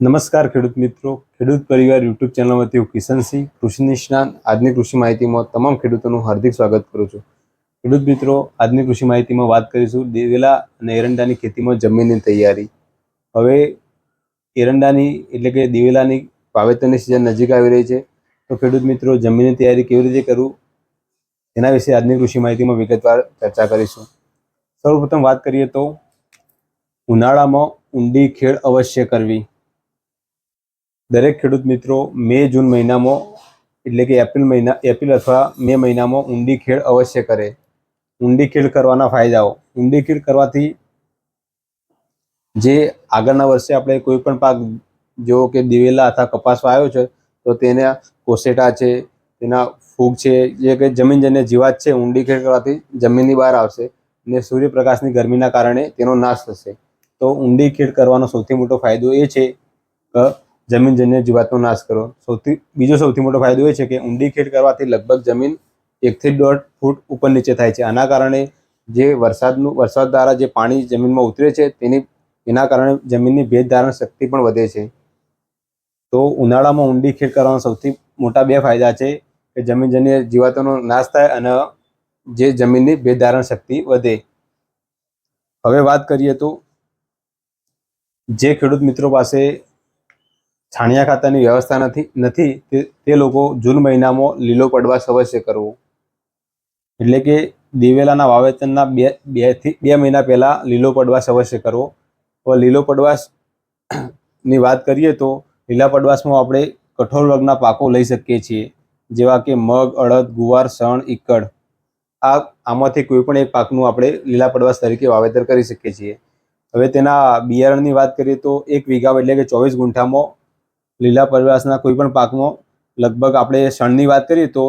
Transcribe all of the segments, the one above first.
નમસ્કાર ખેડૂત મિત્રો. ખેડૂત પરિવાર યુટ્યુબ ચેનલમાંથી હું કિશનસિંહ કૃષિ નિષ્ણાંત. આજની કૃષિ માહિતીમાં તમામ ખેડૂતોનું હાર્દિક સ્વાગત કરું છું. ખેડૂત મિત્રો, આજની કૃષિ માહિતીમાં વાત કરીશું દિવેલા અને એરંડાની ખેતીમાં જમીનની તૈયારી. હવે એરંડાની એટલે કે દિવેલાની વાવેતરની સિઝન નજીક આવી રહી છે. તો ખેડૂત મિત્રો, જમીનની તૈયારી કેવી રીતે કરવું? એના વિશે આજની કૃષિ માહિતીમાં વિગતવાર ચર્ચા કરીશું. સૌપ્રથમ વાત કરીએ તો ઉનાળામાં ઊંડી ખેડ અવશ્ય કરવી. દરેક ખેડૂત મિત્રો મે, જૂન મહિનામાં, એટલે કે એપ્રિલ મહિના, એપ્રિલ અથવા મે મહિનામાં ઊંડી ખેડ અવશ્ય કરે. ઊંડી ખેડ કરવાના ફાયદાઓ. ઊંડી ખેડ કરવાથી જે આગળના વર્ષે આપણે કોઈ પણ પાક જો કે દિવેલા અથવા કપાસ વાવ્યો છે, તો તેના કોસેટા છે, તેના ફૂગ છે, જે કે જેને જીવાત છે, ઊંડી ખેડ કરવાથી જમીનની બહાર આવશે અને સૂર્યપ્રકાશની ગરમીના કારણે તેનો નાશ થશે. તો ઊંડી ખેડ કરવાનો સૌથી મોટો ફાયદો એ છે, કે જમીનજન્ય જીવાતનો નાશ કરો. સૌથી, બીજો સૌથી મોટો ફાયદો એ છે કે ઊંડી ખેડ કરવાથી લગભગ જમીન એકથી દોઢ ફૂટ ઉપર નીચે થાય છે. આના કારણે જે વરસાદનું, વરસાદ દ્વારા જે પાણી જમીનમાં ઉતરે છે, તેની, એના કારણે જમીનની ભેજ ધારણ શક્તિ પણ વધે છે. તો ઉનાળામાં ઊંડી ખેડ કરવાના સૌથી મોટા બે ફાયદા છે કે જમીનજન્ય જીવાતોનો નાશ થાય અને જે જમીનની ભેજ ધારણ શક્તિ વધે. હવે વાત કરીએ તો જે ખેડૂત મિત્રો પાસે છાણિયા ખાતાની વ્યવસ્થા નથી નથી, તે તે લોકો જૂન મહિનામાં લીલો પડવા અવશ્ય કરવો. એટલે કે દિવેલાના વાવેતરના બે, બેથી, બે મહિના પહેલાં લીલો પડવાશ અવશ્ય કરવો. હવે લીલો પડવાશની વાત કરીએ તો લીલા પડવાશમાં આપણે કઠોળ વર્ગના પાકો લઈ શકીએ છીએ, જેવા કે મગ, અડદ, ગુવાર, શણ, ઈકડ. આ, આમાંથી કોઈ પણ એક પાકનું આપણે લીલા પડવાશ તરીકે વાવેતર કરી શકીએ છીએ. હવે તેના બિયારણની વાત કરીએ તો એક વીઘા એટલે કે ચોવીસ ગુંઠામાં લીલા પરવાસના કોઈ પણ પાકમાં લગભગ આપણે શણની વાત કરીએ તો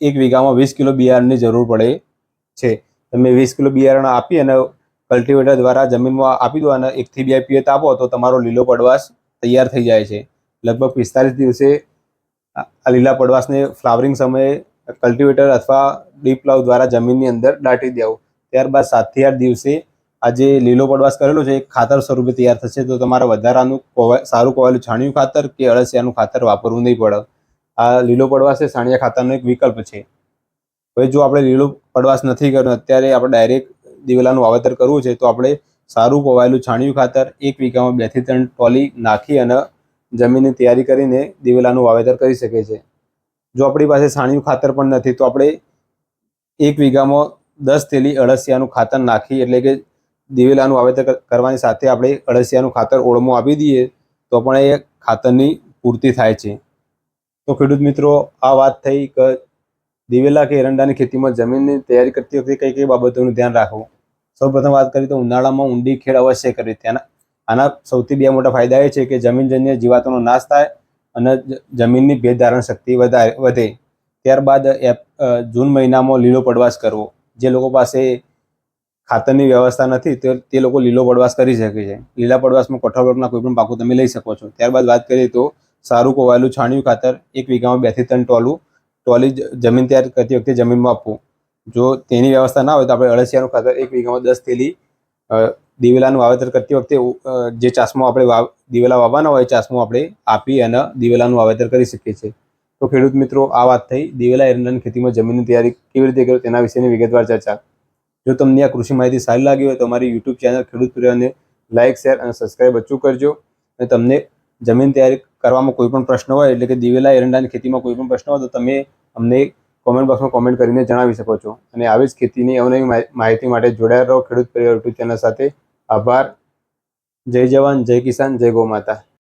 એક વીઘામાં વીસ કિલો બિયારણની જરૂર પડે છે. તમે વીસ કિલો બિયારણ આપી અને કલ્ટિવેટર દ્વારા જમીનમાં આપી દો અને એકથી બે પિયત આપો તો તમારો લીલો પડવાશ તૈયાર થઈ જાય છે. લગભગ પિસ્તાલીસ દિવસે આ લીલા પડવાશને ફ્લાવરિંગ સમયે કલ્ટિવેટર અથવા ડીપ પ્લાવ દ્વારા જમીનની અંદર દાટી દેવું ત્યારબાદ સાતથી આઠ દિવસે આ જે લીલો પડવાશ કરેલો છે, એ ખાતર સ્વરૂપે તૈયાર થશે. તો તમારે વધારાનું સારું કોવાયેલું છાણિયું ખાતર કે અળસિયાનું ખાતર વાપરવું નહીં પડે. આ લીલો પડવાશ એ છાણિયા ખાતરનો એક વિકલ્પ છે. હવે જો આપણે લીલો પડવાશ નથી કર્યો, અત્યારે આપણે ડાયરેક્ટ દિવેલાનું વાવેતર કરવું છે, તો આપણે સારું કોવાયેલું છાણિયું ખાતર એક વીઘામાં બેથી ત્રણ ટોલી નાખી અને જમીનની તૈયારી કરીને દિવેલાનું વાવેતર કરી શકે છે જો આપણી પાસે છાણિયું ખાતર પણ નથી, તો આપણે એક વીઘામાં દસ થેલી અળસિયાનું ખાતર નાખી, એટલે કે દિવેલાનું વાવેતર કરવાની સાથે આપણે અળસિયાનું ખાતર ઓળમો આપી દઈએ તો પણ એ ખાતરની પૂર્તિ થાય છે. તો ખેડૂત મિત્રો, આ વાત થઈ કે દિવેલા કે એરંડાની ખેતીમાં જમીનની તૈયારી કરતી વખતે કઈ કઈ બાબતોનું ધ્યાન રાખવું? સૌપ્રથમ વાત કરીએ તો ઉનાળામાં ઊંડી ખેડ અવશ્ય કરવી. તેના આના સૌથી બે મોટા ફાયદા એ છે કે જમીનજન્ય જીવાતોનો નાશ થાય અને જમીનની ભેજ ધારણ શક્તિ વધારે, વધે. ત્યારબાદ જૂન મહિનામાં લીલો પડવાશ કરવો. જે લોકો પાસે ખાતરની વ્યવસ્થા નથી, તો, તે લોકો લીલો પડવાશ કરી શકે છે. લીલા પડવાશમાં કઠોળ વર્ગના કોઈ પણ પાકો તમે લઈ શકો છો. ત્યારબાદ વાત કરીએ તો સારું કોવાયેલું છાણિયું ખાતર, એક વીઘામાં બેથી ત્રણ ટોલું, ટોલી જમીન તૈયાર કરતી વખતે જમીનમાં આપવું. જો તેની વ્યવસ્થા ના હોય તો આપણે અળસિયાનું ખાતર એક વીઘામાં દસ થેલી દિવેલાનું વાવેતર કરતી વખતે જે ચાસમાં આપણે વાવ, દિવેલા વાવવાના હોય ચાસમાં આપણે આપી અને દિવેલાનું વાવેતર કરી શકીએ છીએ. તો ખેડૂત મિત્રો, આ વાત થઈ. દિવેલા એરંડાની ખેતીમાં જમીનની તૈયારી કેવી રીતે કરો તેના વિશેની વિગતવાર ચર્ચા. જો તમને આ કૃષિ માહિતી સારી લાગી હોય તો અમારી યુટ્યુબ ચેનલ ખેડૂત પ્રિયને લાઇક શેર અને સબસ્ક્રાઇબ અચૂક કરજો. અને તમને જમીન તૈયારી કરવામાં કોઈ પણ પ્રશ્ન હોય, એટલે કે દિવેલા, એરંડાની ખેતીમાં કોઈ પણ પ્રશ્ન હોય, તો તમે અમને કોમેન્ટ બોક્સમાં કોમેન્ટ કરીને જણાવી શકો છો. અને આવી જ ખેતીની અવનવી માહિતી માટે જોડાયેલા રહો ખેડૂત પરિવાર યુટ્યુબ ચેનલ સાથે. આભાર. જય જવાન, જય કિસાન, જય ગૌ માતા.